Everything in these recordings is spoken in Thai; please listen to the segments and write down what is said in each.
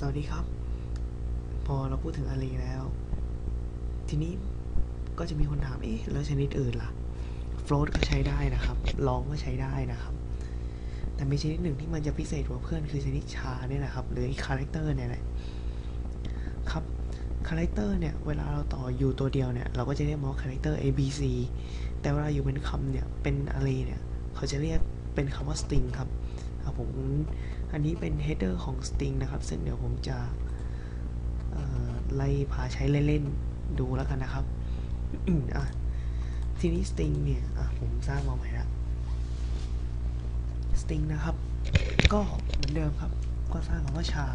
สวัสดีครับ พอเราพูดถึงอารีแล้ว ทีนี้ก็จะมีคนถาม เอ๊ะ แล้วชนิดอื่นล่ะ โฟลตก็ใช้ได้นะครับลองก็ใช้ได้นะครับ แต่มีชนิดหนึ่งที่มันจะพิเศษกว่าเพื่อนคือชนิดชาเนี่ยนะครับ หรือคาแรคเตอร์เนี่ยแหละครับ คาแรคเตอร์เนี่ย เวลาเราต่ออยู่ตัวเดียวเนี่ย เราก็จะเรียกมันว่าคาแรคเตอร์ A B C แต่เวลาอยู่เป็นคำเนี่ย เป็น array เนี่ย เขาจะเรียกเป็นคำว่า string ครับ ครับผมอันนี้เป็น header ของ string นะครับ ซึ่งเดี๋ยวผมจะไล่พาใช้เล่นๆ ดูแล้วกันนะครับอะทีนี้ string เนี่ยอะผมสร้างมาใหม่ละ string นะครับ ก็เหมือนเดิมครับ ก็สร้างคำว่าชา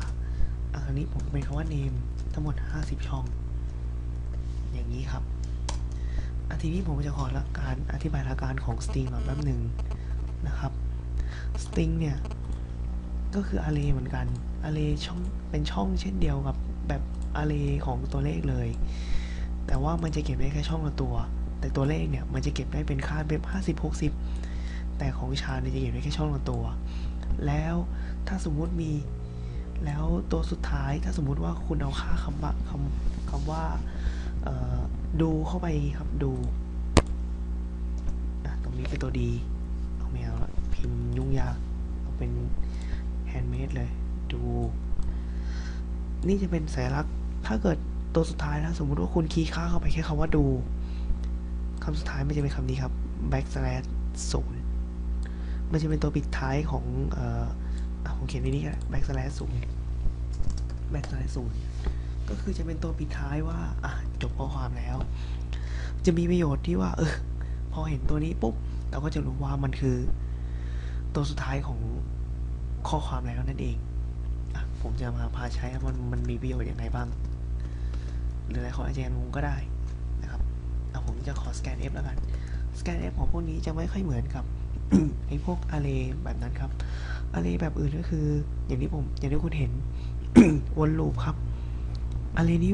อะคราวนี้ผมเป็นคำว่า name ทั้งหมด 50 ช่อง อย่างนี้ครับอทีนี้ผมจะขอละการอธิบายหลักการของ string ก่อนแป๊บหนึ่งนะครับ string เนี่ย ก็คือ array เหมือนกัน array ช่องเป็นช่องเช่นเดียวกับแบบ array ของตัวเลขเลย แต่ว่ามันจะเก็บได้แค่ช่องละตัว แต่ตัวเลขเนี่ยมันจะเก็บได้เป็นค่าแบบ50 60 แต่ของชาเนี่ยจะเก็บได้แค่ช่องละตัว แล้วถ้าสมมุติมีแล้วตัวสุดท้ายถ้าสมมุติว่าคุณเอาค่าคำว่าคำคำว่าดูเข้าไปครับดู ตรงนี้เป็นตัวดีเอาไม่เอาละ พิมพ์ยุ่งยากเอาเป็นแฮนด์เมดเลย ดู นี่จะเป็นสัญลักษณ์ ถ้าเกิดตัวสุดท้ายนะ สมมุติว่าคุณคีย์ค่าเข้าไปแค่คำว่าดูคำสุดท้ายไมันจะเป็นคำนี้ครับ backslash ศูนย์มันจะเป็นตัวปิดท้ายของเอ่อผมเขียนในนี้ก็ backslash ศูนย์ backslash ศูนย์ก็คือจะเป็นตัวปิดท้ายว่า อะ จบข้อความแล้ว จะมีประโยชน์ที่ว่า เออ พอเห็นตัวนี้ปุ๊บ เราก็จะรู้ว่ามันคือ ตัวสุดท้ายของข้อความแล้วนั่นเองอผมจะมาพาใช้มันมันมีประโยชน์อย่างไรบ้าง หรืออะไรของอาจารย์งงก็ได้นะครับเอาผมจะขอ scan f แล้วกัน scan f ของพวกนี้จะไม่ค่อยเหมือนกับไอ้พวก array แบบนั้นครับ array แบบอื่นก็คือ อย่างที่ผมอย่างที่คุณเห็นวนลูปครับ array นี้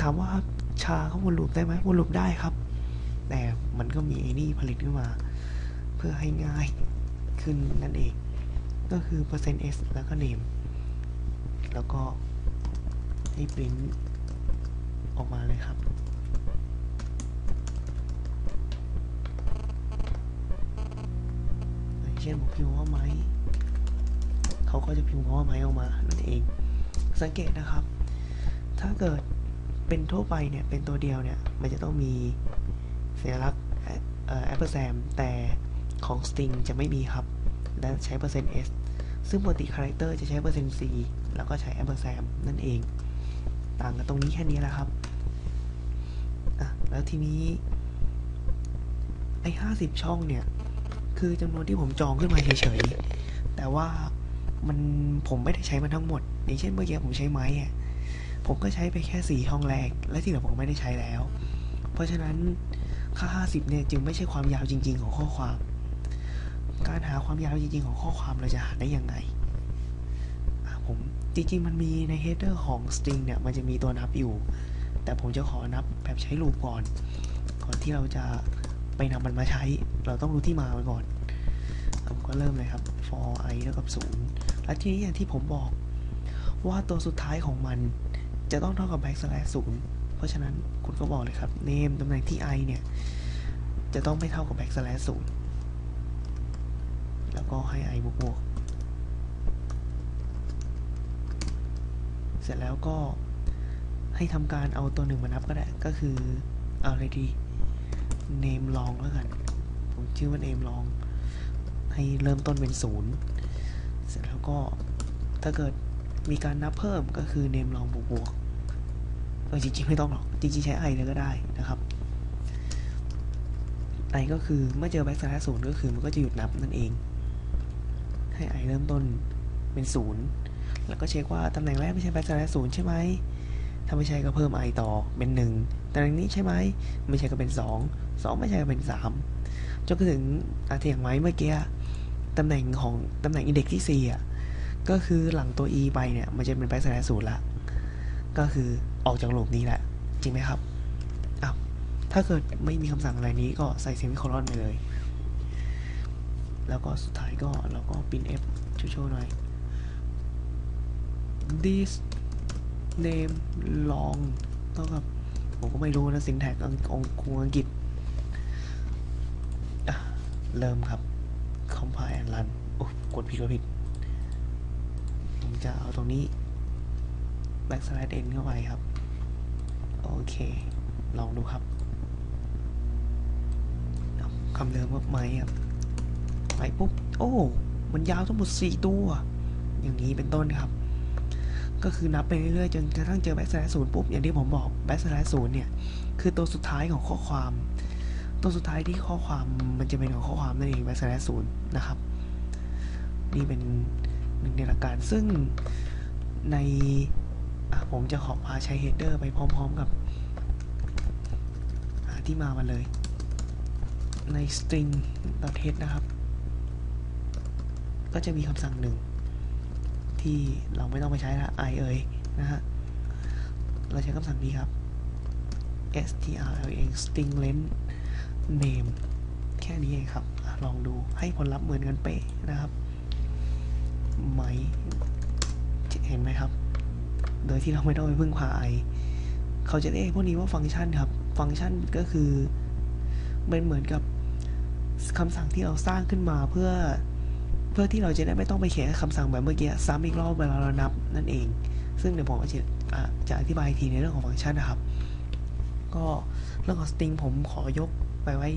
ถามว่าชาเขาวนลูปได้ไหมวนลูปได้ครับ แต่มันก็มีไอ้นี่ผลิตขึ้นมา เพื่อให้ง่าย ขึ้นนั่นเอง ก็คือ %s แล้วก็ name แล้วก็ให้ print ออกมาเลยครับ เช่นผมพิมพ์ว่าไม้เขาก็จะพิมพ์ว่าไม้ออกมานั่นเอง สังเกตนะครับ ถ้าเกิดเป็นทั่วไปเนี่ย เป็นตัวเดียวเนี่ย มันจะต้องมีสัญลักษณ์เอ่อ ampersand แต่ของ string จะไม่มีครับ และใช้เปอร์เซ็นต์ s ซึ่งปกติ character จะใช้เปอร์เซ็นต์ c แล้วก็ใช้ ampersand นั่นเอง ต่างกันตรงนี้แค่นี้แหละครับอะแล้วทีนี้ ไอ้ห้าสิบช่องเนี่ย คือจำนวนที่ผมจองขึ้นมาเฉยๆ แต่ว่ามันผมไม่ได้ใช้มันทั้งหมด อย่างเช่นเมื่อกี้ผมใช้ไม้อะผมก็ใช้ไปแค่สี่ช่องแรก และที่เหลือผมไม่ได้ใช้แล้ว เพราะฉะนั้นค่าห้าสิบเนี่ย จึงไม่ใช่ความยาวจริง ๆ ของข้อความ การหาความยาวจริงๆของข้อความเราจะหาได้ยังไงผมจริงๆมันมีใน header ของ string เนี่ยมันจะมีตัวนับอยู่ แต่ผมจะขอนับแบบใช้ลูปก่อน ก่อนที่เราจะไปนำมันมาใช้ เราต้องรู้ที่มามันก่อนผมก็เริ่มเลยครับ for i เท่ากับ0และทีนี้อย่างที่ผมบอกว่าตัวสุดท้ายของมันจะต้องเท่ากับ backslash 0เพราะฉะนั้นคุณก็บอกเลยครับ name ตำแหน่งที่ i เนี่ย จะต้องไม่เท่ากับ backslash 0 แล้วก็ให้ i บวกบวกเสร็จแล้วก็ให้ทำการเอาตัวหนึ่งมานับก็ได้ ก็คือเอาอะไรดี name long แล้วกัน ผมชื่อว่า name long ให้เริ่มต้นเป็นศูนย์เสร็จแล้วก็ถ้าเกิดมีการนับเพิ่มก็คือ name long บวกบวกเออจริงๆไม่ต้องหรอก จริงๆใช้ i เลยก็ได้นะครับ i ก็คือเมื่อเจอ backslash ศูนย์ก็คือมันก็จะหยุดนับนั่นเอง ให้ i เริ่มต้นเป็นศูนย์แล้วก็เช็คว่าตำแหน่งแรกไม่ใช่ backslash ศูนย์ใช่ไหมถ้าไม่ใช่ก็เพิ่ม i ต่อเป็น1ตำแหน่งนี้ใช่ไหมไม่ใช่ก็เป็น2 2ไม่ใช่ก็เป็น3จนกระถึงอาเทียงไม้เมื่อกี้ตำแหน่งของตำแหน่งอินเด็กซ์ที่ 4 อะ ก็คือหลังตัว e ไปเนี่ย มันจะเป็น backslash ศูนย์ละก็คือออกจากลูปนี้แหละ จริงไหมครับอ้าวถ้าเกิดไม่มีคำสั่งอะไรนี้ก็ใส่เซมิโคลอนไปเลย แล้วก็สุดท้ายก็เราก็ปิน f ช่วยๆหน่อย this name long เท่ากับผมก็ไม่รู้นะสิงแท็กององอังกฤษเริ่มครับ compile and run โอ้กดผิดกดผิด ผมจะเอาตรงนี้ backslash n เข้าไปครับ โอเค ลองดูครับคำเดิมว่าไหมครับ ไม้ปุ๊บ โอ้ มันยาวทั้งหมด4ตัว อย่างนี้เป็นต้นครับ ก็คือนับไปเรื่อยๆ จนกระทั่งเจอ backslash ศูนย์ปุ๊บ อย่างที่ผมบอก backslash ศูนย์เนี่ย คือตัวสุดท้ายของข้อความ ตัวสุดท้ายที่ข้อความมันจะเป็นของข้อความนั่นเอง backslash ศูนย์นะครับ นี่เป็นหนึ่งในหลักการ ซึ่งในผมจะขอพาใช้ header ไปพร้อม ๆ กับที่มามันเลยใน string .h นะครับ ก็จะมีคำสั่งหนึ่ง ที่เราไม่ต้องไปใช้ละ i เอ่ยนะฮะ เราใช้คำสั่งนี้ครับ strlen string length name แค่นี้เองครับ ลองดูให้ผลลัพธ์เหมือนกันเป๊ะนะครับไหมเห็นไหมครับ โดยที่เราไม่ต้องไปพึ่งพา i เขาจะเรียกพวกนี้ว่าฟังก์ชันครับ ฟังก์ชันก็คือเป็นเหมือนกับคำสั่งที่เราสร้างขึ้นมาเพื่อ เพื่อที่เราจะได้ไม่ต้องไปเขียนคำสั่งแบบเมื่อกี้ซ้ำอีกรอบเวลาเรานับนั่นเอง ซึ่งเดี๋ยวผมจะอะจะอธิบายทีในเรื่องของฟังก์ชันนะครับ ก็เรื่องของสตริงผมขอยกไปไว้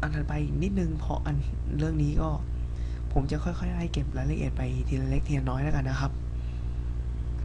อันถัดไปนิดนึงเพราะอันเรื่องนี้ก็ ผมจะค่อยๆไล่เก็บรายละเอียดไปทีละเล็กทีละน้อยแล้วกันนะครับ